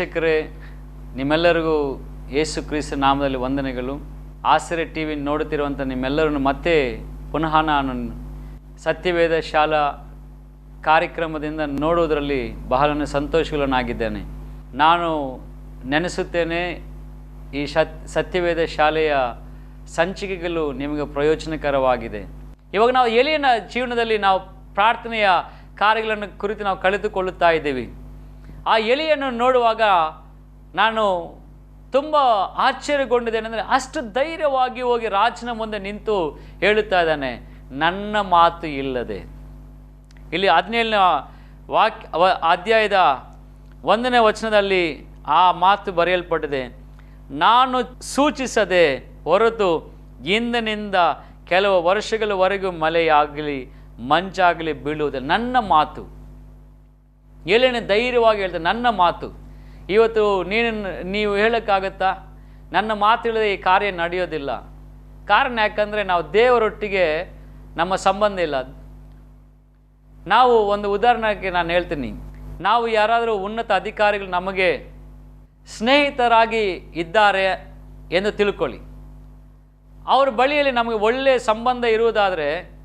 ವೀಕ್ಷಕರೇ, ನಿಮ್ಮೆಲ್ಲರಿಗೂ ಯೇಸು ಕ್ರಿಸ್ತ ನಾಮದಲ್ಲಿ ವಂದನೆಗಳು. ಆಸರೆ ಟಿ ವಿ ನೋಡುತ್ತಿರುವಂಥ ನಿಮ್ಮೆಲ್ಲರನ್ನು ಮತ್ತೆ ಪುನಃ ನಾನು ಸತ್ಯವೇದ ಶಾಲಾ ಕಾರ್ಯಕ್ರಮದಿಂದ ನೋಡುವುದರಲ್ಲಿ ಬಹಳ ಸಂತೋಷಗಳನ್ನಾಗಿದ್ದೇನೆ. ನಾನು ನೆನೆಸುತ್ತೇನೆ, ಈ ಶತ್ ಸತ್ಯವೇದ ಶಾಲೆಯ ಸಂಚಿಕೆಗಳು ನಿಮಗೆ ಪ್ರಯೋಜನಕರವಾಗಿದೆ. ಇವಾಗ ನಾವು ಎಲಿಯನ ಜೀವನದಲ್ಲಿ ನಾವು ಪ್ರಾರ್ಥನೆಯ ಕಾರ್ಯಗಳನ್ನು ಕುರಿತು ನಾವು ಕಳೆದುಕೊಳ್ಳುತ್ತಾ ಇದ್ದೀವಿ. ಆ ಎಲಿಯನ್ನು ನೋಡುವಾಗ ನಾನು ತುಂಬ ಆಶ್ಚರ್ಯಗೊಂಡಿದ್ದೇನೆ ಅಂದರೆ ಅಷ್ಟು ಧೈರ್ಯವಾಗಿ ಹೋಗಿ ರಾಜನ ಮುಂದೆ ನಿಂತು ಹೇಳುತ್ತಾ ಇದ್ದಾನೆ, ನನ್ನ ಮಾತು ಇಲ್ಲದೆ. ಇಲ್ಲಿ ಹದಿನೇಳನ ವಾಕ್ಯ ವ- ಅಧ್ಯಾಯದ ಒಂದನೇ ವಚನದಲ್ಲಿ ಆ ಮಾತು ಬರೆಯಲ್ಪಟ್ಟಿದೆ, ನಾನು ಸೂಚಿಸದೆ ಹೊರತು ಇಂದಿನಿಂದ ಕೆಲವು ವರ್ಷಗಳವರೆಗೂ ಮಳೆಯಾಗಲಿ ಮಂಚಾಗಲಿ ಬೀಳುವುದಿಲ್ಲ. ನನ್ನ ಮಾತು ಎಲ್ಲಿನ ಧೈರ್ಯವಾಗಿ ಹೇಳ್ತಾರೆ ನನ್ನ ಮಾತು. ಇವತ್ತು ನೀನು, ನೀವು ಹೇಳೋಕ್ಕಾಗತ್ತಾ? ನನ್ನ ಮಾತು ಇಲ್ಲದೆ ಈ ಕಾರ್ಯ ನಡೆಯೋದಿಲ್ಲ. ಕಾರಣ ಯಾಕಂದರೆ ನಾವು ದೇವರೊಟ್ಟಿಗೆ ನಮ್ಮ ಸಂಬಂಧ ಇಲ್ಲ. ನಾವು ಒಂದು ಉದಾಹರಣೆಗೆ ನಾನು ಹೇಳ್ತೀನಿ. ನಾವು ಯಾರಾದರೂ ಉನ್ನತ ಅಧಿಕಾರಿಗಳು ನಮಗೆ ಸ್ನೇಹಿತರಾಗಿ ಇದ್ದಾರೆ ಎಂದು ತಿಳ್ಕೊಳ್ಳಿ. ಅವ್ರ ಬಳಿಯಲ್ಲಿ ನಮಗೆ ಒಳ್ಳೆಯ ಸಂಬಂಧ ಇರುವುದಾದರೆ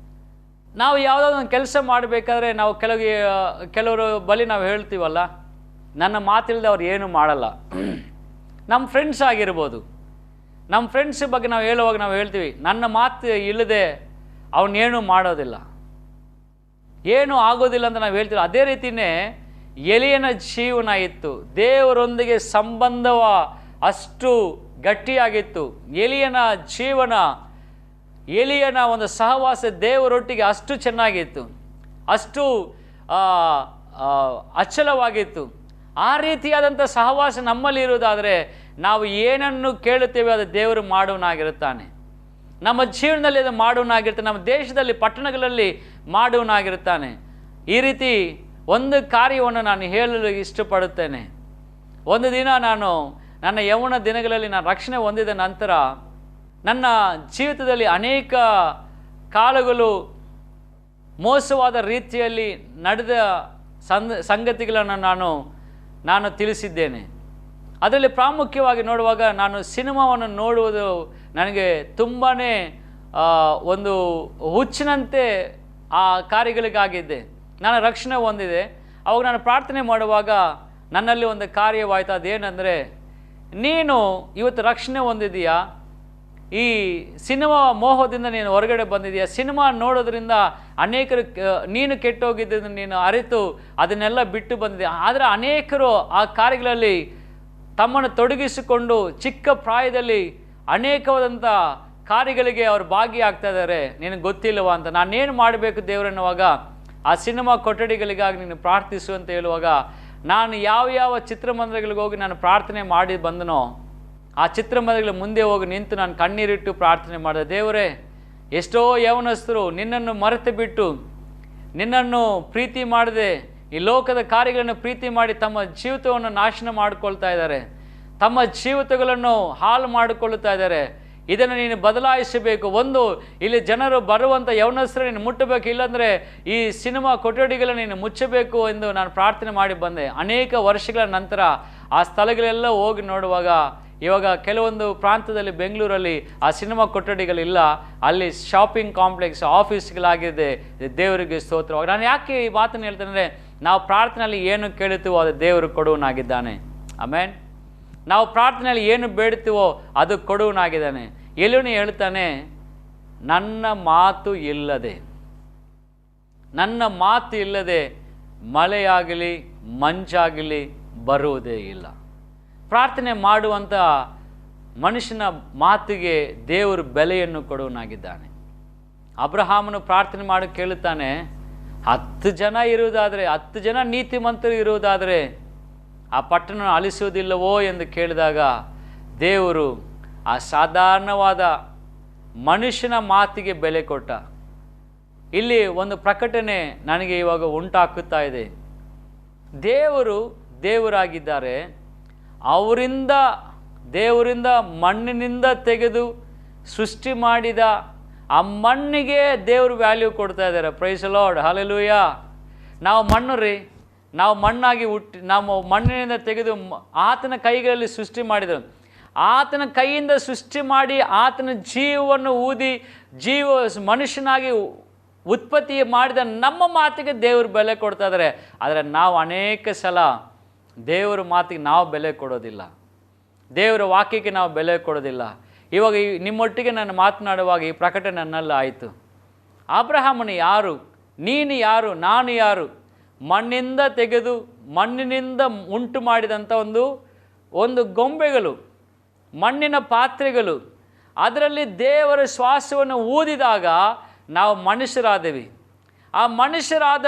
ನಾವು ಯಾವುದಾದ್ರು ಒಂದು ಕೆಲಸ ಮಾಡಬೇಕಾದ್ರೆ ನಾವು ಕೆಲವು ಕೆಲವರು ಬಲಿ ನಾವು ಹೇಳ್ತೀವಲ್ಲ, ನನ್ನ ಮಾತಿಲ್ಲದೆ ಅವ್ರು ಏನು ಮಾಡಲ್ಲ. ನಮ್ಮ ಫ್ರೆಂಡ್ಸ್ ಆಗಿರ್ಬೋದು. ನಮ್ಮ ಫ್ರೆಂಡ್ಸ್ ಬಗ್ಗೆ ನಾವು ಹೇಳುವಾಗ ನಾವು ಹೇಳ್ತೀವಿ, ನನ್ನ ಮಾತು ಇಲ್ಲದೆ ಅವನೇನು ಮಾಡೋದಿಲ್ಲ. ಏನು ಆಗೋದಿಲ್ಲ ಅಂತ ನಾವು ಹೇಳ್ತೀವಿ. ಅದೇ ರೀತಿಯೇ ಎಲಿಯನ ಜೀವನ ಇತ್ತು. ದೇವರೊಂದಿಗೆ ಸಂಬಂಧವ ಅಷ್ಟು ಗಟ್ಟಿಯಾಗಿತ್ತು. ಎಲಿಯನ ಜೀವನ ಎಲಿಯನ ಒಂದು ಸಹವಾಸ ದೇವರೊಟ್ಟಿಗೆ ಅಷ್ಟು ಚೆನ್ನಾಗಿತ್ತು. ಅಷ್ಟು ಅಚ್ಚಲವಾಗಿತ್ತು. ಆ, ರೀತಿಯಾದಂಥ ಸಹವಾಸ ನಮ್ಮಲ್ಲಿ ಇರುವುದಾದರೆ ನಾವು ಏನನ್ನು ಕೇಳುತ್ತೇವೆ ಅದು ದೇವರು ಮಾಡುವನಾಗಿರುತ್ತಾನೆ. ನಮ್ಮ ಜೀವನದಲ್ಲಿ ಅದು ಮಾಡುವನಾಗಿರ್ತಾನೆ ನಮ್ಮ ದೇಶದಲ್ಲಿ ಪಟ್ಟಣಗಳಲ್ಲಿ ಮಾಡುವನಾಗಿರುತ್ತಾನೆ. ಈ ರೀತಿ ಒಂದು ಕಾರ್ಯವನ್ನು ನಾನು ಹೇಳಲು ಇಷ್ಟಪಡುತ್ತೇನೆ. ಒಂದು ದಿನ ನಾನು ನನ್ನ ಯೌವನ ದಿನಗಳಲ್ಲಿ ನಾನು ರಕ್ಷಣೆ ಹೊಂದಿದ ನಂತರ ನನ್ನ ಜೀವಿತದಲ್ಲಿ ಅನೇಕ ಕಾಲಗಳು ಮೋಸವಾದ ರೀತಿಯಲ್ಲಿ ನಡೆದ ಸಂಗತಿಗಳನ್ನು ನಾನು ನಾನು ತಿಳಿಸಿದ್ದೇನೆ. ಅದರಲ್ಲಿ ಪ್ರಾಮುಖ್ಯವಾಗಿ ನೋಡುವಾಗ ನಾನು ಸಿನಿಮಾವನ್ನು ನೋಡುವುದು ನನಗೆ ತುಂಬಾ ಒಂದು ಹುಚ್ಚಿನಂತೆ ಆ ಕಾರ್ಯಗಳಿಗಾಗಿದ್ದೆ. ನಾನು ರಕ್ಷಣೆ ಹೊಂದಿದೆ. ಅವಾಗ ನಾನು ಪ್ರಾರ್ಥನೆ ಮಾಡುವಾಗ ನನ್ನಲ್ಲಿ ಒಂದು ಕಾರ್ಯವಾಯಿತು. ಅದೇನೆಂದರೆ, ನೀನು ಇವತ್ತು ರಕ್ಷಣೆ ಹೊಂದಿದೀಯಾ? ಈ ಸಿನಿಮಾ ಮೋಹದಿಂದ ನೀನು ಹೊರಗಡೆ ಬಂದಿದೆಯಾ ಸಿನಿಮಾ ನೋಡೋದ್ರಿಂದ ಅನೇಕರು ನೀನು ಕೆಟ್ಟೋಗಿದ್ದನ್ನು ನೀನು ಅರಿತು ಅದನ್ನೆಲ್ಲ ಬಿಟ್ಟು ಬಂದಿದೆ ಆದರೆ ಅನೇಕರು ಆ ಕಾರ್ಯಗಳಲ್ಲಿ ತಮ್ಮನ್ನು ತೊಡಗಿಸಿಕೊಂಡು ಚಿಕ್ಕ ಪ್ರಾಯದಲ್ಲಿ ಅನೇಕವಾದಂಥ ಕಾರ್ಯಗಳಿಗೆ ಅವರು ಭಾಗಿಯಾಗ್ತಾ ಇದ್ದಾರೆ. ನಿನಗೆ ಗೊತ್ತಿಲ್ಲವಾ ಅಂತ. ನಾನೇನು ಮಾಡಬೇಕು ದೇವರನ್ನುವಾಗ ಆ ಸಿನಿಮಾ ಕೊಠಡಿಗಳಿಗಾಗಿ ನೀನು ಪ್ರಾರ್ಥಿಸು ಅಂತ ಹೇಳುವಾಗ, ನಾನು ಯಾವ ಯಾವ ಚಿತ್ರಮಂದಿರಗಳಿಗೆ ಹೋಗಿ ನಾನು ಪ್ರಾರ್ಥನೆ ಮಾಡಿ ಬಂದನೋ ಆ ಚಿತ್ರಮಂದಿರಗಳ ಮುಂದೆ ಹೋಗಿ ನಿಂತು ನಾನು ಕಣ್ಣೀರಿಟ್ಟು ಪ್ರಾರ್ಥನೆ ಮಾಡಿದೆ, ದೇವರೇ, ಎಷ್ಟೋ ಯವನಸ್ಥರು ನಿನ್ನನ್ನು ಮರೆತು ಬಿಟ್ಟು, ನಿನ್ನನ್ನು ಪ್ರೀತಿ ಮಾಡದೆ, ಈ ಲೋಕದ ಕಾರ್ಯಗಳನ್ನು ಪ್ರೀತಿ ಮಾಡಿ ತಮ್ಮ ಜೀವಿತವನ್ನು ನಾಶನ ಮಾಡಿಕೊಳ್ತಾ ಇದ್ದಾರೆ. ತಮ್ಮ ಜೀವಿತಗಳನ್ನು ಹಾಳು ಮಾಡಿಕೊಳ್ಳುತ್ತಾ ಇದ್ದಾರೆ. ಇದನ್ನು ನೀನು ಬದಲಾಯಿಸಬೇಕು. ಒಂದು, ಇಲ್ಲಿ ಜನರು ಬರುವಂಥ ಯೌನಸ್ಥರು ನೀನು ಮುಟ್ಟಬೇಕು. ಇಲ್ಲಾಂದರೆ ಈ ಸಿನಿಮಾ ಕೊಠಡಿಗಳನ್ನು ನೀನು ಮುಚ್ಚಬೇಕು ಎಂದು ನಾನು ಪ್ರಾರ್ಥನೆ ಮಾಡಿ ಬಂದೆ. ಅನೇಕ ವರ್ಷಗಳ ನಂತರ ಆ ಸ್ಥಳಗಳೆಲ್ಲ ಹೋಗಿ ನೋಡುವಾಗ ಇವಾಗ ಕೆಲವೊಂದು ಪ್ರಾಂತದಲ್ಲಿ ಬೆಂಗಳೂರಲ್ಲಿ ಆ ಸಿನಿಮಾ ಕೊಠಡಿಗಳಿಲ್ಲ, ಅಲ್ಲಿ ಶಾಪಿಂಗ್ ಕಾಂಪ್ಲೆಕ್ಸ್ ಆಫೀಸ್ಗಳಾಗಿದೆ ದೇವರಿಗೆ ಸ್ತೋತ್ರವಾಗಿ ನಾನು ಯಾಕೆ ಈ ಮಾತನ್ನು ಹೇಳ್ತೇನೆ ನಾವು ಪ್ರಾರ್ಥನೆಯಲ್ಲಿ ಏನು ಕೇಳುತ್ತೀವೋ ಅದು ದೇವರು ಕೊಡುವನಾಗಿದ್ದಾನೆ ಆಮೇನ್? ನಾವು ಪ್ರಾರ್ಥನೆಯಲ್ಲಿ ಏನು ಬೇಡ್ತೀವೋ ಅದು ಕೊಡುವನಾಗಿದ್ದಾನೆ ಎಲ್ಲೂ ಹೇಳ್ತಾನೆ, ನನ್ನ ಮಾತು ಇಲ್ಲದೆ, ನನ್ನ ಮಾತು ಇಲ್ಲದೆ ಮಳೆಯಾಗಲಿ ಮಂಚಾಗಲಿ ಬರುವುದೇ ಇಲ್ಲ. ಪ್ರಾರ್ಥನೆ ಮಾಡುವಂಥ ಮನುಷ್ಯನ ಮಾತಿಗೆ ದೇವರು ಬೆಲೆಯನ್ನು ಕೊಡುವನಾಗಿದ್ದಾನೆ. ಅಬ್ರಹಾಮನು ಪ್ರಾರ್ಥನೆ ಮಾಡಿ ಕೇಳುತ್ತಾನೆ, ಹತ್ತು ಜನ ಇರುವುದಾದರೆ, ಹತ್ತು ಜನ ನೀತಿಮಂತರು ಇರುವುದಾದರೆ ಆ ಪಟ್ಟಣ ಅಳಿಸುವುದಿಲ್ಲವೋ ಎಂದು ಕೇಳಿದಾಗ ದೇವರು ಆ ಸಾಧಾರಣವಾದ ಮನುಷ್ಯನ ಮಾತಿಗೆ ಬೆಲೆ ಕೊಟ್ಟ. ಇಲ್ಲಿ ಒಂದು ಪ್ರಕಟಣೆ ನನಗೆ ಇವಾಗ ಉಂಟಾಕುತ್ತಾ ಇದೆ. ದೇವರು ದೇವರಾಗಿದ್ದಾರೆ. ಅವರಿಂದ, ದೇವರಿಂದ ಮಣ್ಣಿನಿಂದ ತೆಗೆದು ಸೃಷ್ಟಿ ಮಾಡಿದ ಆ ಮಣ್ಣಿಗೆ ದೇವರು ವ್ಯಾಲ್ಯೂ ಕೊಡ್ತಾ ಇದ್ದಾರೆ. ಪ್ರೈಸ್ ಲಾರ್ಡ್ ಹಲಲೂಯ ನಾವು ಮಣ್ಣು ರೀ. ನಾವು ಮಣ್ಣಾಗಿ ಹುಟ್ಟಿ, ನಾವು ಮಣ್ಣಿನಿಂದ ತೆಗೆದು ಆತನ ಕೈಗಳಲ್ಲಿ ಸೃಷ್ಟಿ ಮಾಡಿದರು. ಆತನ ಕೈಯಿಂದ ಸೃಷ್ಟಿ ಮಾಡಿ ಆತನ ಜೀವವನ್ನು ಊದಿ, ಜೀವ, ಮನುಷ್ಯನಾಗಿ ಉತ್ಪತ್ತಿ ಮಾಡಿದ ನಮ್ಮ ಮಾತಿಗೆ ದೇವರು ಬೆಲೆ ಕೊಡ್ತಾ ಇದ್ದಾರೆ. ಆದರೆ ನಾವು ಅನೇಕ ಸಲ ದೇವರ ಮಾತಿಗೆ ನಾವು ಬೆಲೆ ಕೊಡೋದಿಲ್ಲ. ದೇವರ ವಾಕ್ಯಕ್ಕೆ ನಾವು ಬೆಲೆ ಕೊಡೋದಿಲ್ಲ. ಇವಾಗ ಈ ನಿಮ್ಮೊಟ್ಟಿಗೆ ನಾನು ಮಾತನಾಡುವಾಗ ಈ ಪ್ರಕಟಣೆ ನನ್ನಲ್ಲಿ ಆಯಿತು. ಅಬ್ರಹಾಮನು ಯಾರು? ನೀನು ಯಾರು? ನಾನು ಯಾರು? ಮಣ್ಣಿಂದ ತೆಗೆದು ಮಣ್ಣಿನಿಂದ ಉಂಟು ಮಾಡಿದಂಥ ಒಂದು ಒಂದು ಗೊಂಬೆಗಳು, ಮಣ್ಣಿನ ಪಾತ್ರೆಗಳು, ಅದರಲ್ಲಿ ದೇವರ ಶ್ವಾಸವನ್ನು ಊದಿದಾಗ ನಾವು ಮನುಷ್ಯರಾದೆವಿ. ಆ ಮನುಷ್ಯರಾದ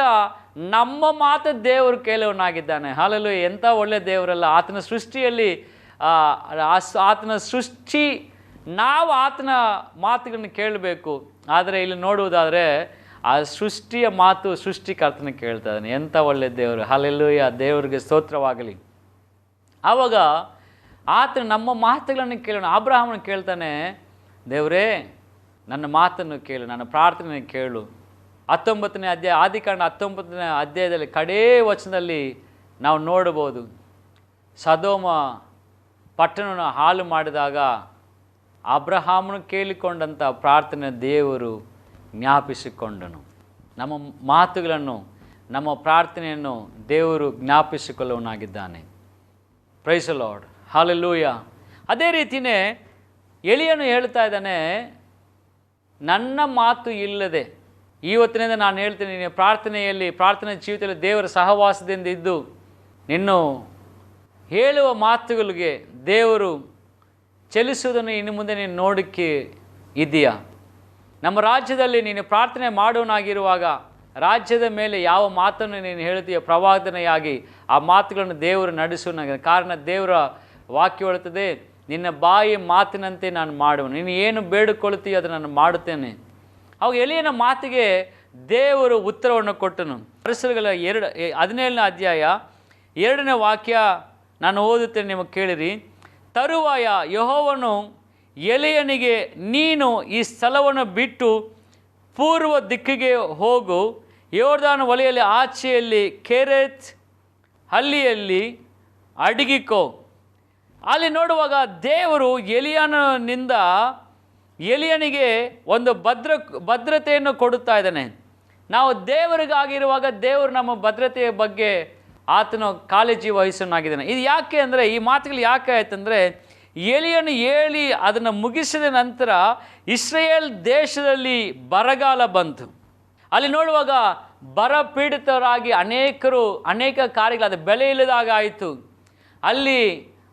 ನಮ್ಮ ಮಾತು ದೇವರು ಕೇಳುವನಾಗಿದ್ದಾನೆ ಹಾಲಲು ಎಂಥ ಒಳ್ಳೆಯ ದೇವರಲ್ಲ. ಆತನ ಸೃಷ್ಟಿಯಲ್ಲಿ ಆ, ಆ ಆತನ ಸೃಷ್ಟಿ ನಾವು ಆತನ ಮಾತುಗಳನ್ನು ಕೇಳಬೇಕು. ಆದರೆ ಇಲ್ಲಿ ನೋಡುವುದಾದರೆ ಆ ಸೃಷ್ಟಿಯ ಮಾತು ಸೃಷ್ಟಿಕರ್ತನ ಕೇಳ್ತಾ ಇದ್ದಾನೆ. ಎಂಥ ಒಳ್ಳೆಯ ದೇವರು. ಹಾಲೆಲ್ಲೂಯ ದೇವರಿಗೆ ಸ್ತೋತ್ರವಾಗಲಿ. ಆವಾಗ ಆತನ ನಮ್ಮ ಮಾತುಗಳನ್ನು ಕೇಳೋಣ. ಅಬ್ರಾಹ್ಮನ ಕೇಳ್ತಾನೆ ದೇವರೇ ನನ್ನ ಮಾತನ್ನು ಕೇಳು ನನ್ನ ಪ್ರಾರ್ಥನೆ ಕೇಳು. ಹತ್ತೊಂಬತ್ತನೇ ಅಧ್ಯಾಯ, ಆದಿಕಾಂಡ ಹತ್ತೊಂಬತ್ತನೇ ಅಧ್ಯಾಯದಲ್ಲಿ ಕಡೇ ವಚನದಲ್ಲಿ ನಾವು ನೋಡಬಹುದು. ಸದೋಮ ಪಟ್ಟಣವನ್ನು ಹಾಳು ಮಾಡಿದಾಗ ಅಬ್ರಹಾಮನು ಕೇಳಿಕೊಂಡಂಥ ಪ್ರಾರ್ಥನೆ ದೇವರು ಜ್ಞಾಪಿಸಿಕೊಂಡನು. ನಮ್ಮ ಮಾತುಗಳನ್ನು, ನಮ್ಮ ಪ್ರಾರ್ಥನೆಯನ್ನು ದೇವರು ಜ್ಞಾಪಿಸಿಕೊಳ್ಳುವನಾಗಿದ್ದಾನೆ ಪ್ರೈಸ್ ಲಾರ್ಡ್ ಹಾಲೆಲ್ಲೂಯ ಅದೇ ರೀತಿಯೇ ಎಲಿಯನು ಹೇಳ್ತಾ ಇದ್ದಾನೆ, ನನ್ನ ಮಾತು ಇಲ್ಲದೆ ಇವತ್ತಿನಿಂದ ನಾನು ಹೇಳ್ತೀನಿ ನೀನು ಪ್ರಾರ್ಥನೆಯಲ್ಲಿ, ಪ್ರಾರ್ಥನೆ ಜೀವಿತದಲ್ಲಿ ದೇವರ ಸಹವಾಸದಿಂದ ಇದ್ದು, ನಿನ್ನು ಹೇಳುವ ಮಾತುಗಳಿಗೆ ದೇವರು ಚಲಿಸುವುದನ್ನು ಇನ್ನು ಮುಂದೆ ನೀನು ನೋಡಕ್ಕೆ ಇದೆಯಾ ನಮ್ಮ ರಾಜ್ಯದಲ್ಲಿ ನೀನು ಪ್ರಾರ್ಥನೆ ಮಾಡುವನಾಗಿರುವಾಗ ರಾಜ್ಯದ ಮೇಲೆ ಯಾವ ಮಾತನ್ನು ನೀನು ಹೇಳ್ತೀಯ ಪ್ರವಾದನೆಯಾಗಿ ಆ ಮಾತುಗಳನ್ನು ದೇವರು ನಡೆಸುವನಾಗ ಕಾರಣ ದೇವರ ವಾಕ್ಯ ಹೇಳುತ್ತದೆ, ನಿನ್ನ ಬಾಯಿ ಮಾತಿನಂತೆ ನಾನು ಮಾಡುವನು. ನೀನು ಏನು ಬೇಡಿಕೊಳ್ತೀಯೋ ಅದನ್ನು ನಾನು ಮಾಡುತ್ತೇನೆ. ಅವಾಗ ಎಲಿಯನ ಮಾತಿಗೆ ದೇವರು ಉತ್ತರವನ್ನು ಕೊಟ್ಟನು. ಅರಸರುಗಳ ಎರಡು ಹದಿನೇಳನೇ ಅಧ್ಯಾಯ ಎರಡನೇ ವಾಕ್ಯ ನಾನು ಓದುತ್ತೇನೆ ನಿಮಗೆ ಕೇಳಿರಿ. ತರುವಾಯ ಯಹೋವನು ಎಲೆಯನಿಗೆ, ನೀನು ಈ ಸ್ಥಳವನ್ನು ಬಿಟ್ಟು ಪೂರ್ವ ದಿಕ್ಕಿಗೆ ಹೋಗು. ಯೋರ್ದಾನ ವಲಯಲ್ಲಿ ಆಚೆಯಲ್ಲಿ, ಕೆರೆತ್ ಹಳ್ಳಿಯಲ್ಲಿ ಅಡಗಿಕೋ. ಅಲ್ಲಿ ನೋಡುವಾಗ ದೇವರು ಎಲಿಯನಿಂದ ಎಲಿಯನಿಗೆ ಒಂದು ಭದ್ರ ಭದ್ರತೆಯನ್ನು ಕೊಡುತ್ತಾ ಇದ್ದಾನೆ. ನಾವು ದೇವರಿಗಾಗಿರುವಾಗ ದೇವರು ನಮ್ಮ ಭದ್ರತೆಯ ಬಗ್ಗೆ ಆತನು ಕಾಳಜಿ ವಹಿಸೋನಾಗಿದ್ದಾನೆ ಇದು ಯಾಕೆ ಅಂದರೆ, ಈ ಮಾತುಗಳು ಯಾಕೆ ಆಯ್ತಂದರೆ ಎಲಿಯನ್ನು ಹೇಳಿ ಅದನ್ನು ಮುಗಿಸಿದ ನಂತರ ಇಸ್ರೇಲ್ ದೇಶದಲ್ಲಿ ಬರಗಾಲ ಬಂತು. ಅಲ್ಲಿ ನೋಡುವಾಗ ಬರ ಪೀಡಿತರಾಗಿ ಅನೇಕರು, ಅನೇಕ ಕಾರ್ಯಗಳು, ಅದು ಬೆಲೆ ಇಲ್ಲದಾಗ ಆಯಿತು. ಅಲ್ಲಿ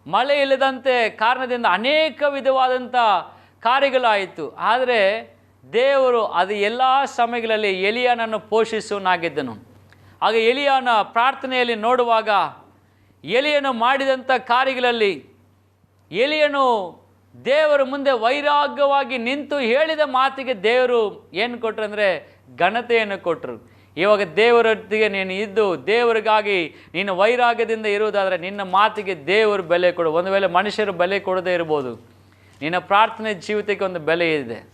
ಮಳೆ ಇಲ್ಲದಂತೆ ಕಾರಣದಿಂದ ಅನೇಕ ವಿಧವಾದಂಥ ಕಾರ್ಯಗಳಾಯಿತು. ಆದರೆ ದೇವರು ಅದು ಎಲ್ಲ ಸಮಯಗಳಲ್ಲಿ ಎಲಿಯಾನನ್ನು ಪೋಷಿಸುವನಾಗಿದ್ದನು ಆಗ ಎಲಿಯಾನ ಪ್ರಾರ್ಥನೆಯಲ್ಲಿ ನೋಡುವಾಗ ಎಲಿಯನು ಮಾಡಿದಂಥ ಕಾರ್ಯಗಳಲ್ಲಿ ಎಲಿಯನು ದೇವರ ಮುಂದೆ ವೈರಾಗ್ಯವಾಗಿ ನಿಂತು ಹೇಳಿದ ಮಾತಿಗೆ ದೇವರು ಏನು ಕೊಟ್ಟರು ಅಂದರೆ ಘನತೆಯನ್ನು ಕೊಟ್ಟರು ಇವಾಗ ದೇವರೊಟ್ಟಿಗೆ ನೀನು ಇದ್ದು ದೇವರಿಗಾಗಿ ನೀನು ವೈರಾಗ್ಯದಿಂದ ಇರುವುದಾದರೆ ನಿನ್ನ ಮಾತಿಗೆ ದೇವರು ಬೆಲೆ ಕೊಡು. ಒಂದು ವೇಳೆ ಮನುಷ್ಯರು ಬೆಲೆ ಕೊಡದೇ ಇರ್ಬೋದು. ನಿನ್ನ ಪ್ರಾರ್ಥನೆ ಜೀವಿತಕ್ಕೆ ಒಂದು ಬೆಲೆ ಇದೆ.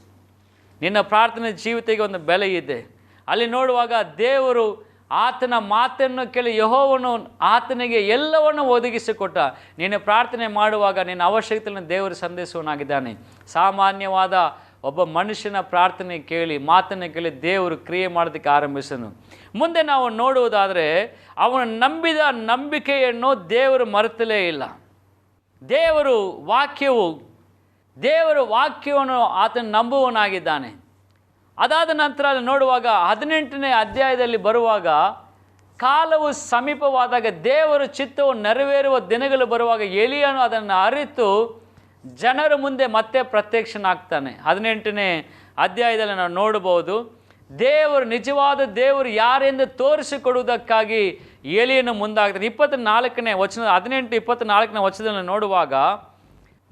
ನಿನ್ನ ಪ್ರಾರ್ಥನೆ ಜೀವಿತಕ್ಕೆ ಒಂದು ಬೆಲೆ ಇದೆ. ಅಲ್ಲಿ ನೋಡುವಾಗ ದೇವರು ಆತನ ಮಾತನ್ನು ಕೇಳಿ ಯಹೋವನು ಆತನಿಗೆ ಎಲ್ಲವನ್ನು ಒದಗಿಸಿಕೊಟ್ಟ. ನೀನು ಪ್ರಾರ್ಥನೆ ಮಾಡುವಾಗ ನಿನ್ನ ಅವಶ್ಯಕತೆಯನ್ನು ದೇವರು ಸಂದೇಶವನಾಗಿದ್ದಾನೆ ಸಾಮಾನ್ಯವಾದ ಒಬ್ಬ ಮನುಷ್ಯನ ಪ್ರಾರ್ಥನೆ ಕೇಳಿ, ಮಾತನ್ನು ಕೇಳಿ ದೇವರು ಕ್ರಿಯೆ ಮಾಡೋದಕ್ಕೆ ಆರಂಭಿಸನು. ಮುಂದೆ ನಾವು ನೋಡುವುದಾದರೆ, ಅವನು ನಂಬಿದ ನಂಬಿಕೆಯನ್ನು ದೇವರು ಮರೆತಲೇ ಇಲ್ಲ. ದೇವರು ವಾಕ್ಯವು ದೇವರ ವಾಕ್ಯವನ್ನು ಆತನ ನಂಬುವನಾಗಿದ್ದಾನೆ ಅದಾದ ನಂತರ ಅಲ್ಲಿ ನೋಡುವಾಗ ಹದಿನೆಂಟನೇ ಅಧ್ಯಾಯದಲ್ಲಿ ಬರುವಾಗ ಕಾಲವು ಸಮೀಪವಾದಾಗ ದೇವರ ಚಿತ್ತವು ನೆರವೇರುವ ದಿನಗಳು ಬರುವಾಗ ಎಲಿಯನು ಅದನ್ನು ಅರಿತು ಜನರ ಮುಂದೆ ಮತ್ತೆ ಪ್ರತ್ಯಕ್ಷನಾಗ್ತಾನೆ. ಹದಿನೆಂಟನೇ ಅಧ್ಯಾಯದಲ್ಲಿ ನಾವು ನೋಡಬಹುದು, ದೇವರು ನಿಜವಾದ ದೇವರು ಯಾರೆಂದು ತೋರಿಸಿಕೊಡುವುದಕ್ಕಾಗಿ ಎಲಿಯನ್ನು ಮುಂದಾಗ್ತಾನೆ. ಇಪ್ಪತ್ತ ನಾಲ್ಕನೇ ವಚನ, ಹದಿನೆಂಟು ಇಪ್ಪತ್ತ ನಾಲ್ಕನೇ ವಚನದಲ್ಲಿ ನೋಡುವಾಗ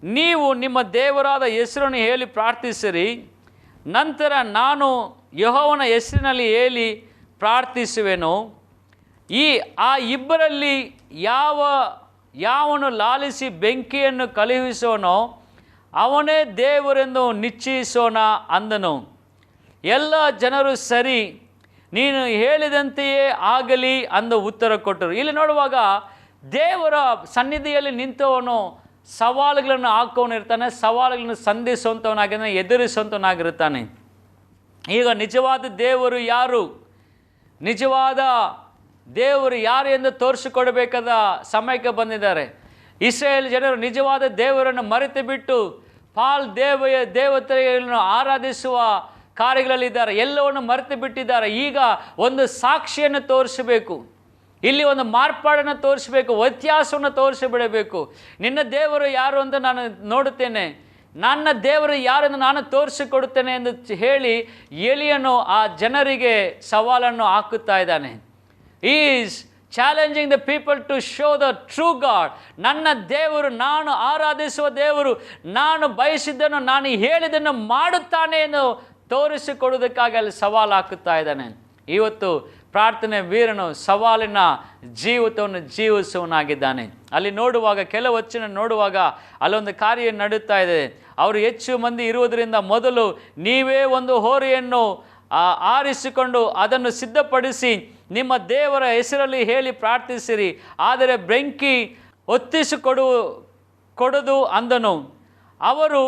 ನೀವು ನಿಮ್ಮ ದೇವರಾದ ಹೆಸರನ್ನು ಹೇಳಿ ಪ್ರಾರ್ಥಿಸಿರಿ. ನಂತರ ನಾನು ಯಹೋವನ ಹೆಸರಿನಲ್ಲಿ ಹೇಳಿ ಪ್ರಾರ್ಥಿಸುವೆನು. ಈ, ಆ ಇಬ್ಬರಲ್ಲಿ ಯಾವ, ಯಾವನು ಲಾಲಿಸಿ ಬೆಂಕಿಯನ್ನು ಕಳುಹಿಸೋನೋ ಅವನೇ ದೇವರೆಂದು ನಿಶ್ಚಯಿಸೋಣ ಅಂದನು. ಎಲ್ಲ ಜನರು ಸರಿ, ನೀನು ಹೇಳಿದಂತೆಯೇ ಆಗಲಿ ಅಂದು ಉತ್ತರ ಕೊಟ್ಟರು. ಇಲ್ಲಿ ನೋಡುವಾಗ ದೇವರ ಸನ್ನಿಧಿಯಲ್ಲಿ ನಿಂತವನು ಸವಾಲುಗಳನ್ನು ಹಾಕೋನಿರ್ತಾನೆ ಸವಾಲುಗಳನ್ನು ಸಂಧಿಸುವಂಥವನಾಗಿದ್ದಾನೆ ಎದುರಿಸುವಂಥವನಾಗಿರ್ತಾನೆ. ಈಗ ನಿಜವಾದ ದೇವರು ಯಾರು? ನಿಜವಾದ ದೇವರು ಯಾರು ಎಂದು ತೋರಿಸಿಕೊಡಬೇಕಾದ ಸಮಯಕ್ಕೆ ಬಂದಿದ್ದಾರೆ. ಇಸ್ರೇಲ್ ಜನರು ನಿಜವಾದ ದೇವರನ್ನು ಮರೆತು ಬಿಟ್ಟು ಪಾಲ್ ದೇವ ದೇವತೆಗಳನ್ನು ಆರಾಧಿಸುವ ಕಾರ್ಯಗಳಲ್ಲಿದ್ದಾರೆ. ಎಲ್ಲವನ್ನು ಮರೆತು ಬಿಟ್ಟಿದ್ದಾರೆ ಈಗ ಒಂದು ಸಾಕ್ಷಿಯನ್ನು ತೋರಿಸಬೇಕು. ಇಲ್ಲಿ ಒಂದು ಮಾರ್ಪಾಡನ್ನು ತೋರಿಸಬೇಕು, ವ್ಯತ್ಯಾಸವನ್ನು ತೋರಿಸಿಬಿಡಬೇಕು. ನಿನ್ನ ದೇವರು ಯಾರು ಅಂತ ನಾನು ನೋಡುತ್ತೇನೆ. ನನ್ನ ದೇವರು ಯಾರೆಂದು ನಾನು ತೋರಿಸಿಕೊಡುತ್ತೇನೆ ಎಂದು ಹೇಳಿ ಎಲಿಯನು ಆ ಜನರಿಗೆ ಸವಾಲನ್ನು ಹಾಕುತ್ತಾ ಇದ್ದಾನೆ. Is challenging the people to show the true god ನನ್ನ ದೇವರು, ನಾನು ಆರಾಧಿಸುವ ದೇವರು, ನಾನು ಬಯಸಿದ್ದನ್ನು, ನಾನು ಹೇಳಿದ್ದನ್ನು ಮಾಡುತ್ತಾನೆ ಎಂದು ತೋರಿಸಿಕೊಡೋದಕ್ಕಾಗಿ ಅಲ್ಲಿ ಸವಾಲು ಹಾಕುತ್ತಾ ಇದ್ದಾನೆ. ಇವತ್ತು ಪ್ರಾರ್ಥನೆ ವೀರನು ಸವಾಲಿನ ಜೀವಿತವನ್ನು ಜೀವಿಸುವನಾಗಿದ್ದಾನೆ ಅಲ್ಲಿ ನೋಡುವಾಗ ಕೆಲವು ಹೆಚ್ಚಿನ ನೋಡುವಾಗ ಅಲ್ಲೊಂದು ಕಾರ್ಯ ನಡೀತಾ ಇದೆ. ಅವರು ಹೆಚ್ಚು ಮಂದಿ ಇರುವುದರಿಂದ ಮೊದಲು ನೀವೇ ಒಂದು ಹೋರಿಯನ್ನು ಆರಿಸಿಕೊಂಡು ಅದನ್ನು ಸಿದ್ಧಪಡಿಸಿ, ನಿಮ್ಮ ದೇವರ ಹೆಸರಲ್ಲಿ ಹೇಳಿ ಪ್ರಾರ್ಥಿಸಿರಿ. ಆದರೆ ಬೆಂಕಿ ಒತ್ತಿಸಿಕೊಡು ಕೊಡದು ಅಂದನು. ಅವರು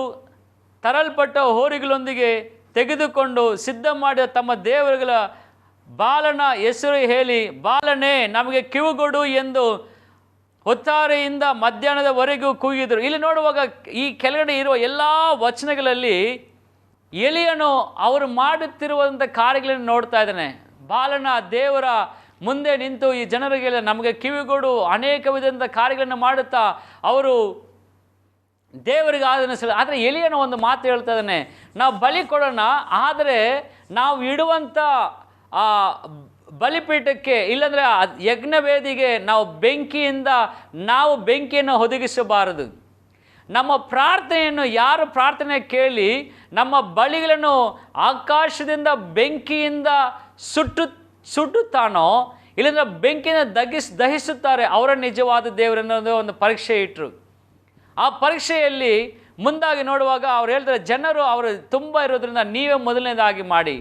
ತರಲ್ಪಟ್ಟ ಹೋರಿಗಳೊಂದಿಗೆ ತೆಗೆದುಕೊಂಡು ಸಿದ್ಧ ಮಾಡಿದ ತಮ್ಮ ದೇವರುಗಳ ಬಾಲನ ಹೆಸರು ಹೇಳಿ, ಬಾಲನೇ, ನಮಗೆ ಕಿವುಗೊಡು ಎಂದು ಹೊತ್ತಾರೆಯಿಂದ ಮಧ್ಯಾಹ್ನದವರೆಗೂ ಕೂಗಿದರು. ಇಲ್ಲಿ ನೋಡುವಾಗ ಈ ಕೆಳಗಡೆ ಇರುವ ಎಲ್ಲ ವಚನಗಳಲ್ಲಿ ಎಲಿಯನು ಅವರು ಮಾಡುತ್ತಿರುವಂಥ ಕಾರ್ಯಗಳನ್ನು ನೋಡ್ತಾ ಇದ್ದಾನೆ. ಬಾಲನ ದೇವರ ಮುಂದೆ ನಿಂತು ಈ ಜನರಿಗೆಲ್ಲ ನಮಗೆ ಕಿವಿಗೊಡು, ಅನೇಕ ವಿಧದ ಕಾರ್ಯಗಳನ್ನು ಮಾಡುತ್ತಾ, ಅವರು ದೇವರಿಗೆ ಆದನ ಸಲ ಆದರೆ ಎಲಿಯನ ಒಂದು ಮಾತು ಹೇಳ್ತಾ ಇದ್ದಾನೆ, ನಾವು ಬಲಿ ಕೊಡೋಣ, ಆದರೆ ನಾವು ಇಡುವಂಥ ಆ ಬಲಿಪೀಠಕ್ಕೆ ಇಲ್ಲಾಂದರೆ ಆ ಯಜ್ಞವೇದಿಗೆ ನಾವು ಬೆಂಕಿಯಿಂದ ನಾವು ಬೆಂಕಿಯನ್ನು ಒದಗಿಸಬಾರದು. ನಮ್ಮ ಪ್ರಾರ್ಥನೆಯನ್ನು ಯಾರು ಪ್ರಾರ್ಥನೆ ಕೇಳಿ ನಮ್ಮ ಬಳಿಗಳನ್ನು ಆಕಾಶದಿಂದ ಬೆಂಕಿಯಿಂದ ಸುಟ್ಟು ಸುಟ್ಟುತ್ತಾನೋ ಇಲ್ಲಿಂದ ಬೆಂಕಿನ ದಗಿಸ್ ದಹಿಸುತ್ತಾರೆ ಅವರ ನಿಜವಾದ ದೇವರನ್ನೋದು ಒಂದು ಪರೀಕ್ಷೆ ಇಟ್ಟರು ಆ ಪರೀಕ್ಷೆಯಲ್ಲಿ ಮುಂದಾಗಿ ನೋಡುವಾಗ ಅವ್ರು ಹೇಳ್ತಾರೆ, ಜನರು ಅವರು ತುಂಬ ಇರೋದ್ರಿಂದ ನೀವೇ ಮೊದಲನೇದಾಗಿ ಮಾಡಿ.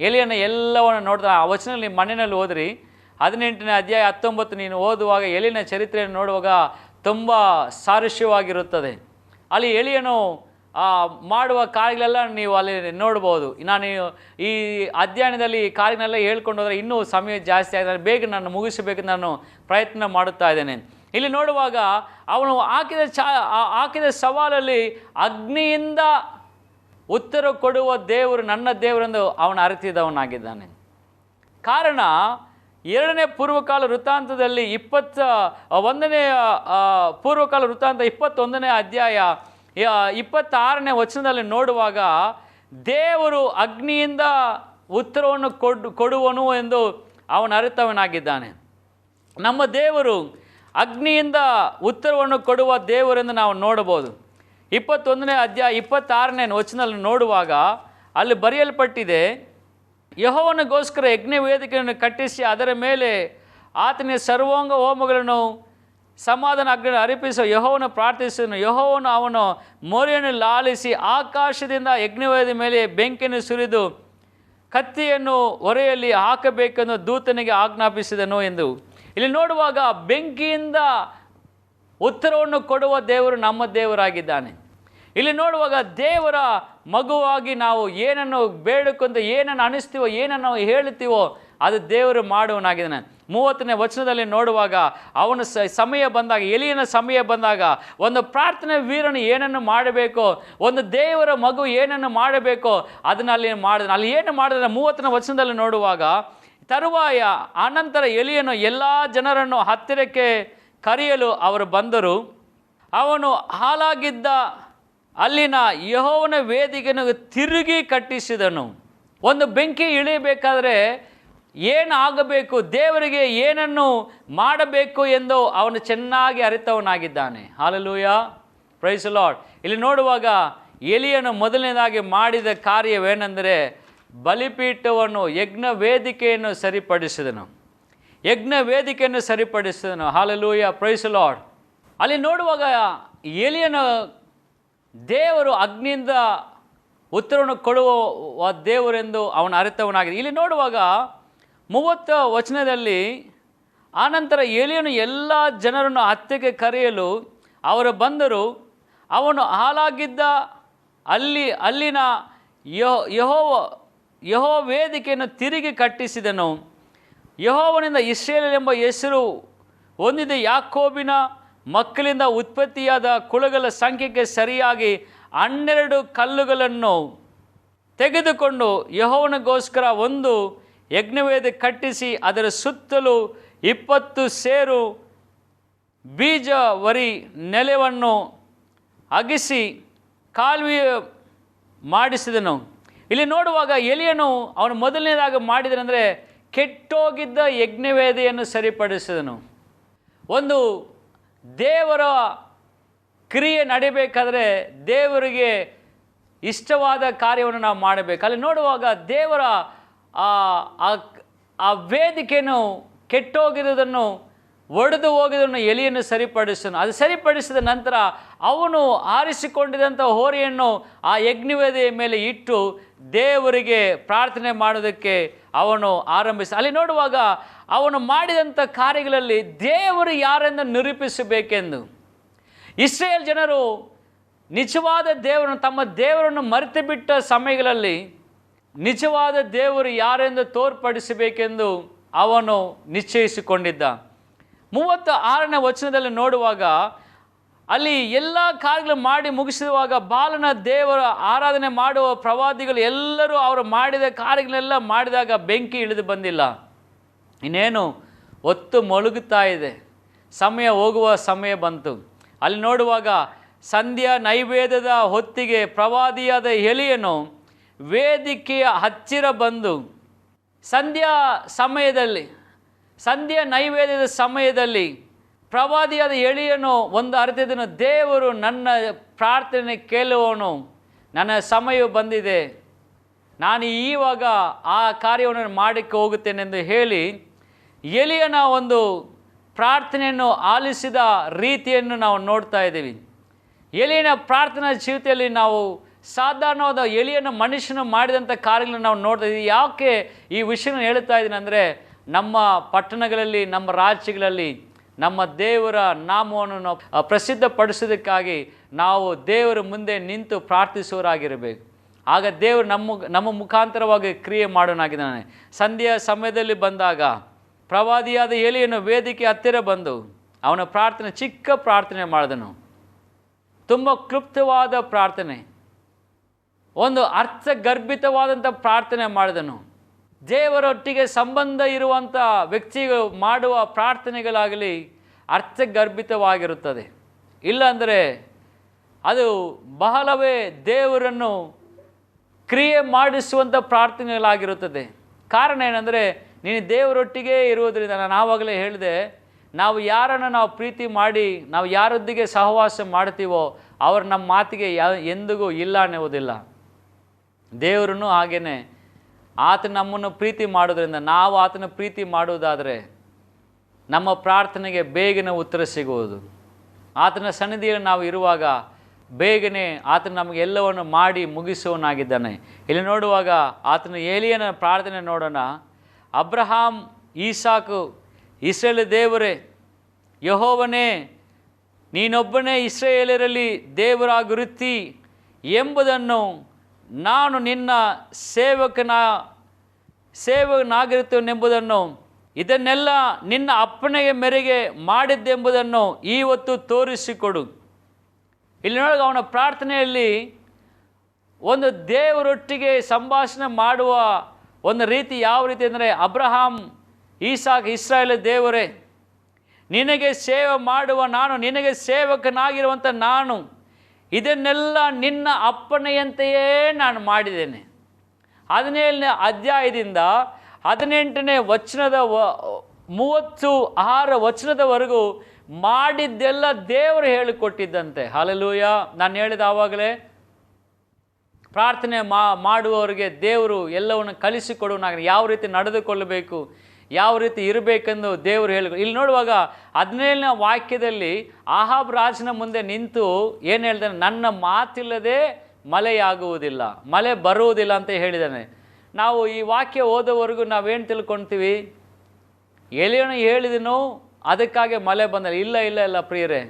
ಎಲಿಯನ್ನ ಎಲ್ಲವನ್ನು ನೋಡ್ತಾ ಆ ವಚನಲ್ಲಿ ಮಣ್ಣಿನಲ್ಲಿ ಓದ್ರಿ. ಹದಿನೆಂಟನೇ ಅಧ್ಯಾಯ ಹತ್ತೊಂಬತ್ತು, ನೀನು ಓದುವಾಗ ಎಲಿನ ಚರಿತ್ರೆಯನ್ನು ನೋಡುವಾಗ ತುಂಬ ಸಾರಸ್ಯವಾಗಿರುತ್ತದೆ ಅಲ್ಲಿ ಎಲಿಯನು ಮಾಡುವ ಕಾರ್ಯಗಳೆಲ್ಲ ನೀವು ಅಲ್ಲಿ ನೋಡ್ಬೋದು. ನಾನು ಈ ಅಧ್ಯಯನದಲ್ಲಿ ಕಾರ್ಯನೆಲ್ಲ ಹೇಳ್ಕೊಂಡು ಹೋದರೆ ಇನ್ನೂ ಸಮಯ ಜಾಸ್ತಿ ಆಗಿದೆ. ಬೇಗ ನಾನು ಮುಗಿಸಬೇಕು ನಾನು ಪ್ರಯತ್ನ ಮಾಡುತ್ತಾ ಇದ್ದೇನೆ. ಇಲ್ಲಿ ನೋಡುವಾಗ ಅವನು ಹಾಕಿದ ಚಾ ಹಾಕಿದ ಸವಾಲಲ್ಲಿ ಅಗ್ನಿಯಿಂದ ಉತ್ತರ ಕೊಡುವ ದೇವರು ನನ್ನ ದೇವರೆಂದು ಅವನು ಅರಿತಿದವನಾಗಿದ್ದಾನೆ. ಕಾರಣ, ಎರಡನೇ ಪೂರ್ವಕಾಲ ವೃತ್ತಾಂತದಲ್ಲಿ ಇಪ್ಪತ್ತ ಒಂದನೇ ಪೂರ್ವಕಾಲ ವೃತ್ತಾಂತ ಇಪ್ಪತ್ತೊಂದನೇ ಅಧ್ಯಾಯ ಇಪ್ಪತ್ತಾರನೇ ವಚನದಲ್ಲಿ ನೋಡುವಾಗ ದೇವರು ಅಗ್ನಿಯಿಂದ ಉತ್ತರವನ್ನು ಕೊಡು, ಕೊಡುವನು ಎಂದು ಅವನು ಅರಿತವನಾಗಿದ್ದಾನೆ. ನಮ್ಮ ದೇವರು ಅಗ್ನಿಯಿಂದ ಉತ್ತರವನ್ನು ಕೊಡುವ ದೇವರೆಂದು ನಾವು ನೋಡಬಹುದು. ಇಪ್ಪತ್ತೊಂದನೇ ಅಧ್ಯಾಯ ಇಪ್ಪತ್ತಾರನೇ ವಚನದಲ್ಲಿ ನೋಡುವಾಗ ಅಲ್ಲಿ ಬರೆಯಲ್ಪಟ್ಟಿದೆ, ಯಹೋವನಿಗೋಸ್ಕರ ಯಜ್ಞ ವೇದಿಕೆಯನ್ನು ಕಟ್ಟಿಸಿ ಅದರ ಮೇಲೆ ಆತನ ಸರ್ವಾಂಗ ಹೋಮಗಳನ್ನು, ಸಮಾಧಾನ ಅಗ್ನಿ ಅರ್ಪಿಸುವ ಯಹೋವನ್ನು ಪ್ರಾರ್ಥಿಸಿದನು ಯಹೋವನು ಅವನು ಮೊರೆಯನ್ನು ಲಾಲಿಸಿ ಆಕಾಶದಿಂದ ಯಜ್ಞವೇದ ಮೇಲೆ ಬೆಂಕಿಯನ್ನು ಸುರಿದು ಕತ್ತಿಯನ್ನು ಹೊರೆಯಲ್ಲಿ ಹಾಕಬೇಕೆಂದು ದೂತನಿಗೆ ಆಜ್ಞಾಪಿಸಿದನು ಎಂದು. ಇಲ್ಲಿ ನೋಡುವಾಗ ಬೆಂಕಿಯಿಂದ ಉತ್ತರವನ್ನು ಕೊಡುವ ದೇವರು ನಮ್ಮ ದೇವರಾಗಿದ್ದಾನೆ. ಇಲ್ಲಿ ನೋಡುವಾಗ ದೇವರ ಮಗುವಾಗಿ ನಾವು ಏನನ್ನು ಬೇಡಕ್ಕಂತ ಏನನ್ನು ಅನಿಸ್ತೀವೋ, ಏನನ್ನು ಹೇಳುತ್ತೀವೋ, ಅದು ದೇವರು ಮಾಡುವನಾಗಿದ್ದಾನೆ ಮೂವತ್ತನೇ ವಚನದಲ್ಲಿ ನೋಡುವಾಗ ಅವನ ಸಮಯ ಬಂದಾಗ, ಎಲಿಯನ ಸಮಯ ಬಂದಾಗ ಒಂದು ಪ್ರಾರ್ಥನೆ ವೀರನು ಏನನ್ನು ಮಾಡಬೇಕೋ, ಒಂದು ದೇವರ ಮಗು ಏನನ್ನು ಮಾಡಬೇಕೋ, ಅದನ್ನು ಅಲ್ಲಿ ಮಾಡಿದ, ಅಲ್ಲಿ ಏನು ಮಾಡಿದ್ರೆ ಮೂವತ್ತನೇ ವಚನದಲ್ಲಿ ನೋಡುವಾಗ ತರುವಾಯ, ಆನಂತರ ಎಲಿಯನು ಎಲ್ಲ ಜನರನ್ನು ಹತ್ತಿರಕ್ಕೆ ಕರೆಯಲು ಅವರು ಬಂದರು. ಅವನು ಹಾಲಾಗಿದ್ದ ಅಲ್ಲಿನ ಯಹೋವನ ವೇದಿಕೆಯನ್ನು ತಿರುಗಿ ಕಟ್ಟಿಸಿದನು. ಒಂದು ಬೆಂಕಿ ಇಳಿಬೇಕಾದ್ರೆ ಏನು ಆಗಬೇಕು, ದೇವರಿಗೆ ಏನನ್ನು ಮಾಡಬೇಕು ಎಂದು ಅವನು ಚೆನ್ನಾಗಿ ಅರಿತವನಾಗಿದ್ದಾನೆ. ಹಾಲಲೂಯ ಪ್ರೈಸ್ ಲಾಡ್ ಇಲ್ಲಿ ನೋಡುವಾಗ ಎಲಿಯನ್ನು ಮೊದಲನೇದಾಗಿ ಮಾಡಿದ ಕಾರ್ಯವೇನೆಂದರೆ ಬಲಿಪೀಠವನ್ನು ಯಜ್ಞ ವೇದಿಕೆಯನ್ನು ಸರಿಪಡಿಸಿದನು. ಯಜ್ಞ ವೇದಿಕೆಯನ್ನು ಸರಿಪಡಿಸಿದನು. ಹಾಲಲೂಯ ಪ್ರೈಸ್ ಲಾರ್ಡ್ ಅಲ್ಲಿ ನೋಡುವಾಗ ಏಲಿಯನ ದೇವರು ಅಗ್ನಿಯಿಂದ ಉತ್ತರವನ್ನು ಕೊಡುವ ದೇವರೆಂದು ಅವನ ಅರಿತವನಾಗಿದೆ. ಇಲ್ಲಿ ನೋಡುವಾಗ ಮೂವತ್ತ ವಚನದಲ್ಲಿ ಆನಂತರ ಏಲಿಯನು ಎಲ್ಲ ಜನರನ್ನು ಹತ್ಯೆಗೆ ಕರೆಯಲು ಅವರು ಬಂದರು. ಅವನು ಹಾಲಾಗಿದ್ದ ಅಲ್ಲಿ, ಅಲ್ಲಿನ ಯಹೋ, ಯಹೋವ ಯಹೋ ವೇದಿಕೆಯನ್ನು ತಿರುಗಿ ಕಟ್ಟಿಸಿದನು. ಯಹೋವನಿಂದ ಇಸ್ರೇಲ್ ಎಂಬ ಹೆಸರು ಹೊಂದಿದ. ಯಾಕೋಬಿನ ಮಕ್ಕಳಿಂದ ಉತ್ಪತ್ತಿಯಾದ ಕುಳಗಳ ಸಂಖ್ಯೆಗೆ ಸರಿಯಾಗಿ ಹನ್ನೆರಡು ಕಲ್ಲುಗಳನ್ನು ತೆಗೆದುಕೊಂಡು ಯಹೋವನಿಗೋಸ್ಕರ ಒಂದು ಯಜ್ಞವೇದ ಕಟ್ಟಿಸಿ, ಅದರ ಸುತ್ತಲೂ ಇಪ್ಪತ್ತು ಸೇರು ಬೀಜ ವರಿ ನೆಲವನ್ನು ಅಗಿಸಿ ಕಾಲುವೆ ಮಾಡಿಸಿದನು. ಇಲ್ಲಿ ನೋಡುವಾಗ ಎಲಿಯನು ಅವನು ಮೊದಲನೇದಾಗಿ ಮಾಡಿದನೆಂದರೆ ಕೆಟ್ಟೋಗಿದ್ದ ಯಜ್ಞವೇದಿಯನ್ನು ಸರಿಪಡಿಸಿದನು. ಒಂದು ದೇವರ ಕ್ರಿಯೆ ನಡಿಬೇಕಾದ್ರೆ ದೇವರಿಗೆ ಇಷ್ಟವಾದ ಕಾರ್ಯವನ್ನು ನಾವು ಮಾಡಬೇಕು. ಅಲ್ಲಿ ನೋಡುವಾಗ ದೇವರ ಆ ವೇದಿಕೆಯನ್ನು ಕೆಟ್ಟೋಗಿರುವುದನ್ನು ಒಡೆದು ಹೋಗಿದನು ಎಲಿಯನ್ನು ಸರಿಪಡಿಸನು ಅದು ಸರಿಪಡಿಸಿದ ನಂತರ ಅವನು ಆರಿಸಿಕೊಂಡಿದ್ದಂಥ ಹೋರಿಯನ್ನು ಆ ಯಜ್ಞವೇದಿಯ ಮೇಲೆ ಇಟ್ಟು ದೇವರಿಗೆ ಪ್ರಾರ್ಥನೆ ಮಾಡೋದಕ್ಕೆ ಅವನು ಆರಂಭಿಸ, ಅಲ್ಲಿ ನೋಡುವಾಗ ಅವನು ಮಾಡಿದಂಥ ಕಾರ್ಯಗಳಲ್ಲಿ ದೇವರು ಯಾರೆಂದು ನಿರೂಪಿಸಬೇಕೆಂದು. ಇಸ್ರೇಲ್ ಜನರು ನಿಜವಾದ ದೇವರನ್ನು, ತಮ್ಮ ದೇವರನ್ನು ಮರೆತು ಬಿಟ್ಟ ಸಮಯಗಳಲ್ಲಿ ನಿಜವಾದ ದೇವರು ಯಾರೆಂದು ತೋರ್ಪಡಿಸಬೇಕೆಂದು ಅವನು ನಿಶ್ಚಯಿಸಿಕೊಂಡಿದ್ದ. ಮೂವತ್ತ ಆರನೇ ವಚನದಲ್ಲಿ ನೋಡುವಾಗ ಅಲ್ಲಿ ಎಲ್ಲ ಕಾರ್ಯಗಳು ಮಾಡಿ ಮುಗಿಸುವಾಗ ಬಾಲನ ದೇವರ ಆರಾಧನೆ ಮಾಡುವ ಪ್ರವಾದಿಗಳು ಎಲ್ಲರೂ ಅವರು ಮಾಡಿದ ಕಾರ್ಯಗಳೆಲ್ಲ ಮಾಡಿದಾಗ ಬೆಂಕಿ ಇಳಿದು ಬಂದಿಲ್ಲ. ಇನ್ನೇನು? ಒತ್ತು ಮೊಳಗುತ್ತಾ ಇದೆ. ಸಮಯ ಹೋಗುವ ಸಮಯ ಬಂತು. ಅಲ್ಲಿ ನೋಡುವಾಗ ಸಂಧ್ಯಾ ನೈವೇದ್ಯದ ಹೊತ್ತಿಗೆ ಪ್ರವಾದಿಯಾದ ಎಲಿಯನು ವೇದಿಕೆಯ ಹತ್ತಿರ ಬಂದು, ಸಂಧ್ಯಾ ಸಮಯದಲ್ಲಿ ಸಂಧ್ಯಾ ನೈವೇದ್ಯದ ಸಮಯದಲ್ಲಿ ಪ್ರವಾದಿಯಾದ ಎಳಿಯನು ಒಂದು ಅರ್ಥದನು ದೇವರು ನನ್ನ ಪ್ರಾರ್ಥನೆ ಕೇಳುವನು ನನ್ನ ಸಮಯ ಬಂದಿದೆ. ನಾನು ಈವಾಗ ಆ ಕಾರ್ಯವನ್ನು ಮಾಡಕ್ಕೆ ಹೋಗುತ್ತೇನೆಂದು ಹೇಳಿ ಎಲಿಯನ ಒಂದು ಪ್ರಾರ್ಥನೆಯನ್ನು ಆಲಿಸಿದ ರೀತಿಯನ್ನು ನಾವು ನೋಡ್ತಾ ಇದ್ದೀವಿ. ಎಲಿಯನ ಪ್ರಾರ್ಥನಾ ಜೀವಿತದಲ್ಲಿ ನಾವು ಸಾಧಾರಣವಾದ ಎಲಿಯನ ಮನುಷ್ಯನು ಮಾಡಿದಂಥ ಕಾರ್ಯಗಳನ್ನು ನಾವು ನೋಡ್ತಾ ಇದ್ದೀವಿ. ಯಾಕೆ ಈ ವಿಷಯನ ಹೇಳ್ತಾ ಇದ್ದೀನಿ ಅಂದರೆ ನಮ್ಮ ಪಟ್ಟಣಗಳಲ್ಲಿ, ನಮ್ಮ ರಾಜ್ಯಗಳಲ್ಲಿ ನಮ್ಮ ದೇವರ ನಾಮವನ್ನು ನಾವು ಪ್ರಸಿದ್ಧಪಡಿಸೋದಕ್ಕಾಗಿ ನಾವು ದೇವರ ಮುಂದೆ ನಿಂತು ಪ್ರಾರ್ಥಿಸುವರಾಗಿರಬೇಕು ಆಗ ದೇವರು ನಮ್ಮ ನಮ್ಮ ಮುಖಾಂತರವಾಗಿ ಕ್ರಿಯೆ ಮಾಡೋನಾಗಿದ್ದಾನೆ. ಸಂಧ್ಯಾ ಸಮಯದಲ್ಲಿ ಬಂದಾಗ ಪ್ರವಾದಿಯಾದ ಎಲೆಯನ್ನು ವೇದಿಕೆ ಹತ್ತಿರ ಬಂದು ಅವನ ಪ್ರಾರ್ಥನೆ, ಚಿಕ್ಕ ಪ್ರಾರ್ಥನೆ ಮಾಡಿದನು. ತುಂಬ ಕ್ಲುಪ್ತವಾದ ಪ್ರಾರ್ಥನೆ. ಒಂದು ಅರ್ಥಗರ್ಭಿತವಾದಂಥ ಪ್ರಾರ್ಥನೆ ಮಾಡಿದನು. ದೇವರೊಟ್ಟಿಗೆ ಸಂಬಂಧ ಇರುವಂಥ ವ್ಯಕ್ತಿಗಳು ಮಾಡುವ ಪ್ರಾರ್ಥನೆಗಳಾಗಲಿ ಅರ್ಥಗರ್ಭಿತವಾಗಿರುತ್ತದೆ. ಇಲ್ಲಾಂದರೆ ಅದು ಬಹಳವೇ ದೇವರನ್ನು ಕ್ರಿಯೆ ಮಾಡಿಸುವಂಥ ಪ್ರಾರ್ಥನೆಗಳಾಗಿರುತ್ತದೆ. ಕಾರಣ ಏನಂದರೆ ನೀನು ದೇವರೊಟ್ಟಿಗೆ ಇರುವುದರಿಂದ ನಾನು ಆವಾಗಲೇ ಹೇಳಿದೆ, ನಾವು ಯಾರನ್ನು ನಾವು ಪ್ರೀತಿ ಮಾಡಿ ನಾವು ಯಾರೊಂದಿಗೆ ಸಹವಾಸ ಮಾಡ್ತೀವೋ ಅವರು ನಮ್ಮ ಮಾತಿಗೆ ಯಾ ಎಂದಿಗೂ ಇಲ್ಲ ಅನ್ನೋದಿಲ್ಲ ದೇವರನ್ನು ಹಾಗೇನೆ ಆತ ನಮ್ಮನ್ನು ಪ್ರೀತಿ ಮಾಡೋದ್ರಿಂದ ನಾವು ಆತನ ಪ್ರೀತಿ ಮಾಡುವುದಾದರೆ ನಮ್ಮ ಪ್ರಾರ್ಥನೆಗೆ ಬೇಗನೆ ಉತ್ತರ ಸಿಗುವುದು. ಆತನ ಸನ್ನಿಧಿಯಲ್ಲಿ ನಾವು ಇರುವಾಗ ಬೇಗನೆ ಆತನ ನಮಗೆ ಎಲ್ಲವನ್ನು ಮಾಡಿ ಮುಗಿಸುವನಾಗಿದ್ದಾನೆ ಇಲ್ಲಿ ನೋಡುವಾಗ ಆತನ ಏಲಿಯನ ಪ್ರಾರ್ಥನೆ ನೋಡೋಣ. ಅಬ್ರಹಾಂ, ಈಸಾಕು, ಇಸ್ರೇಲ್ ದೇವರೇ, ಯಹೋವನೇ, ನೀನೊಬ್ಬನೇ ಇಸ್ರೇಲರಲ್ಲಿ ದೇವರಾಗಿರುತ್ತಿ ಎಂಬುದನ್ನು ನಾನು ನಿನ್ನ ಸೇವಕನ, ಸೇವಕನಾಗಿರುತ್ತೇನೆಂಬುದನ್ನು, ಇದನ್ನೆಲ್ಲ ನಿನ್ನ ಅಪ್ಪಣೆಗೆ ಮೇರೆಗೆ ಮಾಡಿದ್ದೆಂಬುದನ್ನು ಇವತ್ತು ತೋರಿಸಿಕೊಡು. ಇಲ್ಲಿ ನೋಡುವಾಗ ಅವನ ಪ್ರಾರ್ಥನೆಯಲ್ಲಿ ಒಂದು ದೇವರೊಟ್ಟಿಗೆ ಸಂಭಾಷಣೆ ಮಾಡುವ ಒಂದು ರೀತಿ ಯಾವ ರೀತಿ ಅಂದರೆ, ಅಬ್ರಹಾಂ, ಈಸಾಕ್, ಇಸ್ರಾಯೇಲ್ ದೇವರೇ, ನಿನಗೆ ಸೇವೆ ಮಾಡುವ ನಾನು, ನಿನಗೆ ಸೇವಕನಾಗಿರುವಂಥ ನಾನು ಇದನ್ನೆಲ್ಲ ನಿನ್ನ ಅಪ್ಪಣೆಯಂತೆಯೇ ನಾನು ಮಾಡಿದ್ದೇನೆ. ಹದಿನೇಳನೇ ಅಧ್ಯಾಯದಿಂದ ಹದಿನೆಂಟನೇ ವಚನದ ವ, ಮೂವತ್ತು ಆರು ವಚನದವರೆಗೂ ಮಾಡಿದ್ದೆಲ್ಲ ದೇವರು ಹೇಳಿಕೊಟ್ಟಿದ್ದಂತೆ. ಹಾಲೆಲೂಯ ನಾನು ಹೇಳಿದ ಆವಾಗಲೇ, ಪ್ರಾರ್ಥನೆ ಮಾಡುವವರಿಗೆ ದೇವರು ಎಲ್ಲವನ್ನು ಕಲಿಸಿಕೊಡುವನಾಗ ಯಾವ ರೀತಿ ನಡೆದುಕೊಳ್ಳಬೇಕು ಯಾವ ರೀತಿ ಇರಬೇಕೆಂದು ದೇವರು ಹೇಳಿ ಇಲ್ಲಿ ನೋಡುವಾಗ ಹದಿನೇಳನೇ ವಾಕ್ಯದಲ್ಲಿ ಆಹಾಬ್ ರಾಜನ ಮುಂದೆ ನಿಂತು ಏನು ಹೇಳ್ತಾನೆ? ನನ್ನ ಮಾತಿಲ್ಲದೆ ಮಳೆಯಾಗುವುದಿಲ್ಲ, ಮಳೆ ಬರುವುದಿಲ್ಲ ಅಂತ ಹೇಳಿದ್ದಾನೆ. ನಾವು ಈ ವಾಕ್ಯ ಓದೋವರೆಗೂ ನಾವೇನು ತಿಳ್ಕೊಳ್ತೀವಿ ಎಲೆಯನ್ನು ಹೇಳಿದನು, ಅದಕ್ಕಾಗಿ ಮಳೆ ಬಂದಲ್ಲ. ಇಲ್ಲ ಇಲ್ಲ ಇಲ್ಲ ಪ್ರಿಯರೇ.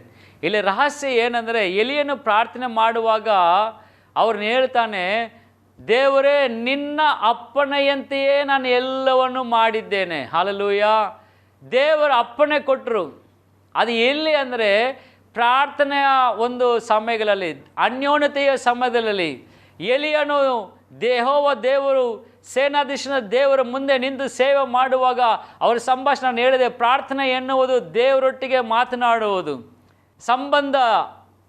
ಇಲ್ಲಿ ರಹಸ್ಯ ಏನಂದರೆ ಎಲಿಯನ್ನು ಪ್ರಾರ್ಥನೆ ಮಾಡುವಾಗ ಅವ್ರನ್ನ ಹೇಳ್ತಾನೆ ದೇವರೇ, ನಿನ್ನ ಅಪ್ಪಣೆಯಂತೆಯೇ ನಾನು ಎಲ್ಲವನ್ನು ಮಾಡಿದ್ದೇನೆ. ಹಾಲಲೂಯ. ದೇವರ ಅಪ್ಪಣೆ ಕೊಟ್ಟರು ಅದು ಎಲ್ಲಿ ಅಂದರೆ ಪ್ರಾರ್ಥನೆಯ ಒಂದು ಸಮಯಗಳಲ್ಲಿ, ಅನ್ಯೋನ್ಯತೆಯ ಸಮಯದಲ್ಲಿ. ಎಲಿಯನು ದೇಹೋವ ದೇವರು, ಸೇನಾಧೀಶನ ದೇವರ ಮುಂದೆ ನಿಂತು ಸೇವೆ ಮಾಡುವಾಗ ಅವರ ಸಂಭಾಷಣೆ ಹೇಳಿದೆ, ಪ್ರಾರ್ಥನೆ ಎನ್ನುವುದು ದೇವರೊಟ್ಟಿಗೆ ಮಾತನಾಡುವುದು. ಸಂಬಂಧ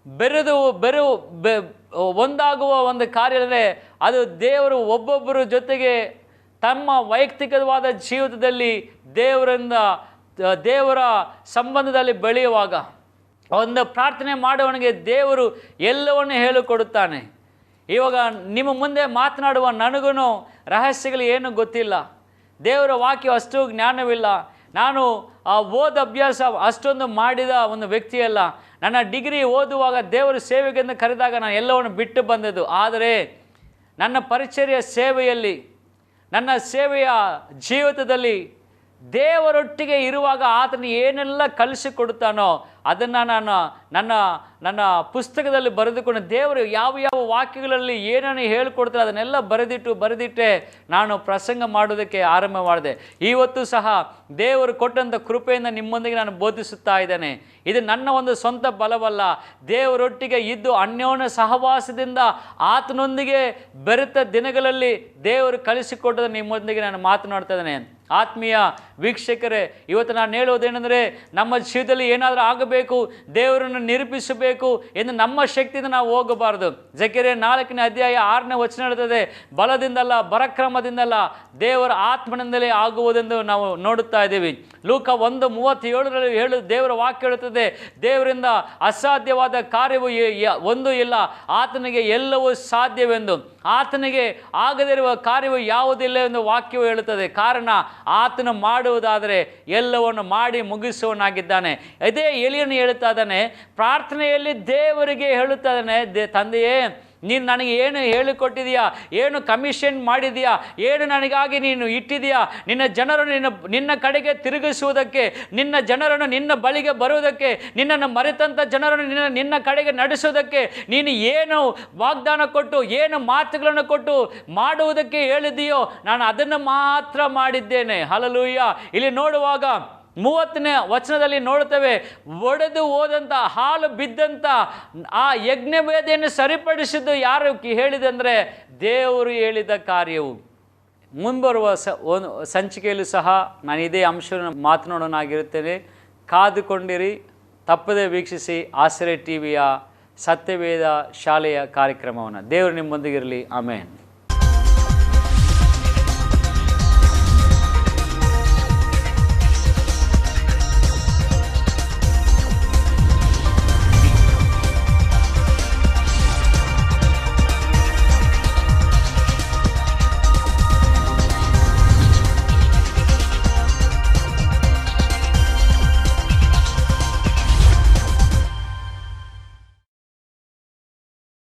ಬೆರೆದು, ಬೆರು, ಬೆ, ಒಂದಾಗುವ ಒಂದು ಕಾರ್ಯ ಅಂದರೆ ಅದು ದೇವರು ಒಬ್ಬೊಬ್ಬರ ಜೊತೆಗೆ ತಮ್ಮ ವೈಯಕ್ತಿಕವಾದ ಜೀವಿತದಲ್ಲಿ ದೇವರಿಂದ ದೇವರ ಸಂಬಂಧದಲ್ಲಿ ಬೆಳೆಯುವಾಗ, ಒಂದು ಪ್ರಾರ್ಥನೆ ಮಾಡುವವನಿಗೆ ದೇವರು ಎಲ್ಲವನ್ನು ಹೇಳಿಕೊಡುತ್ತಾನೆ. ಇವಾಗ ನಿಮ್ಮ ಮುಂದೆ ಮಾತನಾಡುವ ನನಗೂ ರಹಸ್ಯಗಳು ಏನು ಗೊತ್ತಿಲ್ಲ. ದೇವರ ವಾಕ್ಯ ಅಷ್ಟು ಜ್ಞಾನವಿಲ್ಲ. ನಾನು, ಆ, ಓದ ಅಭ್ಯಾಸ ಅಷ್ಟೊಂದು ಮಾಡಿದ ಒಂದು ವ್ಯಕ್ತಿಯಲ್ಲ. ನನ್ನ ಡಿಗ್ರಿ ಓದುವಾಗ ದೇವರ ಸೇವೆಗೆಂದು ಕರೆದಾಗ ನಾನು ಎಲ್ಲವನ್ನು ಬಿಟ್ಟು ಬಂದದ್ದು. ಆದರೆ ನನ್ನ ಪರಿಚರ್ಯ ಸೇವೆಯಲ್ಲಿ ನನ್ನ ಸೇವೆಯ ಜೀವಿತದಲ್ಲಿ ದೇವರೊಟ್ಟಿಗೆ ಇರುವಾಗ ಆತನು ಏನೆಲ್ಲ ಕಲಿಸಿಕೊಡುತ್ತಾನೋ ಅದನ್ನು ನಾನು ನನ್ನ ನನ್ನ ಪುಸ್ತಕದಲ್ಲಿ ಬರೆದುಕೊಂಡು ದೇವರು ಯಾವ ಯಾವ ವಾಕ್ಯಗಳಲ್ಲಿ ಏನನ್ನು ಹೇಳ್ಕೊಡ್ತಾರೆ ಅದನ್ನೆಲ್ಲ ಬರೆದಿಟ್ಟು, ಬರೆದಿಟ್ಟೆ ನಾನು ಪ್ರಸಂಗ ಮಾಡೋದಕ್ಕೆ ಆರಂಭ ಮಾಡಿದೆ ಇವತ್ತು ಸಹ ದೇವರು ಕೊಟ್ಟಂಥ ಕೃಪೆಯಿಂದ ನಿಮ್ಮೊಂದಿಗೆ ನಾನು ಬೋಧಿಸುತ್ತಾ ಇದ್ದೇನೆ. ಇದು ನನ್ನ ಒಂದು ಸ್ವಂತ ಬಲವಲ್ಲ. ದೇವರೊಟ್ಟಿಗೆ ಇದ್ದು ಅನ್ಯೋನ ಸಹವಾಸದಿಂದ ಆತನೊಂದಿಗೆ ಬೆರೆತ ದಿನಗಳಲ್ಲಿ ದೇವರು ಕಲಿಸಿಕೊಟ್ಟದ ನಿಮ್ಮೊಂದಿಗೆ ನಾನು ಮಾತನಾಡ್ತಾ ಇದ್ದೇನೆ. ಆತ್ಮೀಯ ವೀಕ್ಷಕರೇ, ಇವತ್ತು ನಾನು ಹೇಳೋದೇನೆಂದರೆ ನಮ್ಮ ಜೀವದಲ್ಲಿ ಏನಾದರೂ ಆಗಬೇಕು, ದೇವರನ್ನು ನಿರೂಪಿಸಬೇಕು ಎಂದು ನಮ್ಮ ಶಕ್ತಿಯಿಂದ ನಾವು ಹೋಗಬಾರದು. ಜಕೆರೆ ನಾಲ್ಕನೇ ಅಧ್ಯಾಯ ಆರನೇ ವಚನ ಹೇಳ್ತದೆ ಬಲದಿಂದಲ್ಲ ಬರಕ್ರಮದಿಂದಲ್ಲ ದೇವರ ಆತ್ಮನಿಂದಲೇ ಆಗುವುದೆಂದು ನಾವು ನೋಡುತ್ತಾ ಇದ್ದೀವಿ. ಲೂಕ ಒಂದು ಮೂವತ್ತೇಳರಲ್ಲಿ ಹೇಳು, ದೇವರ ವಾಕ್ಯ ಹೇಳುತ್ತದೆ, ದೇವರಿಂದ ಅಸಾಧ್ಯವಾದ ಕಾರ್ಯವು ಒಂದು ಇಲ್ಲ, ಆತನಿಗೆ ಎಲ್ಲವೂ ಸಾಧ್ಯವೆಂದು. ಆತನಿಗೆ ಆಗದಿರುವ ಕಾರ್ಯವು ಯಾವುದಿಲ್ಲ ಎಂದು ವಾಕ್ಯವು ಹೇಳುತ್ತದೆ. ಕಾರಣ, ಆತನು ಮಾಡುವುದಾದರೆ ಎಲ್ಲವನ್ನು ಮಾಡಿ ಮುಗಿಸುವನಾಗಿದ್ದಾನೆ ಅದೇ ಎಲಿಯನ್ನು ಹೇಳುತ್ತಾ ಇದ್ದಾನೆ ಪ್ರಾರ್ಥನೆಯಲ್ಲಿ ದೇವರಿಗೆ ಹೇಳುತ್ತಾ ಇದ್ದಾನೆ ದೇ, ತಂದೆಯೇ ನೀನು ನನಗೆ ಏನು ಹೇಳಿಕೊಟ್ಟಿದೆಯಾ? ಏನು ಕಮಿಷನ್ ಮಾಡಿದೆಯಾ? ಏನು ನನಗಾಗಿ ನೀನು ಇಟ್ಟಿದೆಯಾ? ನಿನ್ನ ಜನರು ನಿನ್ನ ನಿನ್ನ ಕಡೆಗೆ ತಿರುಗಿಸುವುದಕ್ಕೆ, ನಿನ್ನ ಜನರನ್ನು ನಿನ್ನ ಬಳಿಗೆ ಬರುವುದಕ್ಕೆ, ನಿನ್ನನ್ನು ಮರೆತಂಥ ಜನರನ್ನು ನಿನ್ನ ನಿನ್ನ ಕಡೆಗೆ ನಡೆಸುವುದಕ್ಕೆ ನೀನು ಏನು ವಾಗ್ದಾನ ಕೊಟ್ಟು, ಏನು ಮಾತುಗಳನ್ನು ಕೊಟ್ಟು ಮಾಡುವುದಕ್ಕೆ ಹೇಳಿದೆಯೋ ನಾನು ಅದನ್ನು ಮಾತ್ರ ಮಾಡಿದ್ದೇನೆ. ಹಲಲೂಯ್ಯ ಇಲ್ಲಿ ನೋಡುವಾಗ ಮೂವತ್ತನೇ ವಚನದಲ್ಲಿ ನೋಡುತ್ತೇವೆ, ಒಡೆದು ಹೋದಂಥ ಹಾಲು ಬಿದ್ದಂಥ ಆ ಯಜ್ಞವೇದಿಯನ್ನು ಸರಿಪಡಿಸಿದ್ದು ಯಾರು? ಕಿ- ಹೇಳಿದೆ ಅಂದರೆ ದೇವರು ಹೇಳಿದ ಕಾರ್ಯವು. ಮುಂಬರುವ ಸ, ಒಂದು ಸಂಚಿಕೆಯಲ್ಲೂ ಸಹ ನಾನು ಇದೇ ಅಂಶವನ್ನು ಮಾತನಾಡೋನಾಗಿರುತ್ತೇನೆ ಕಾದುಕೊಂಡಿರಿ, ತಪ್ಪದೆ ವೀಕ್ಷಿಸಿ ಆಸರೆ ಟಿ ವಿಯ ಸತ್ಯವೇದ ಶಾಲೆಯ ಕಾರ್ಯಕ್ರಮವನ್ನು. ದೇವರು ನಿಮ್ಮೊಂದಿಗಿರಲಿ. ಆಮೇನ್.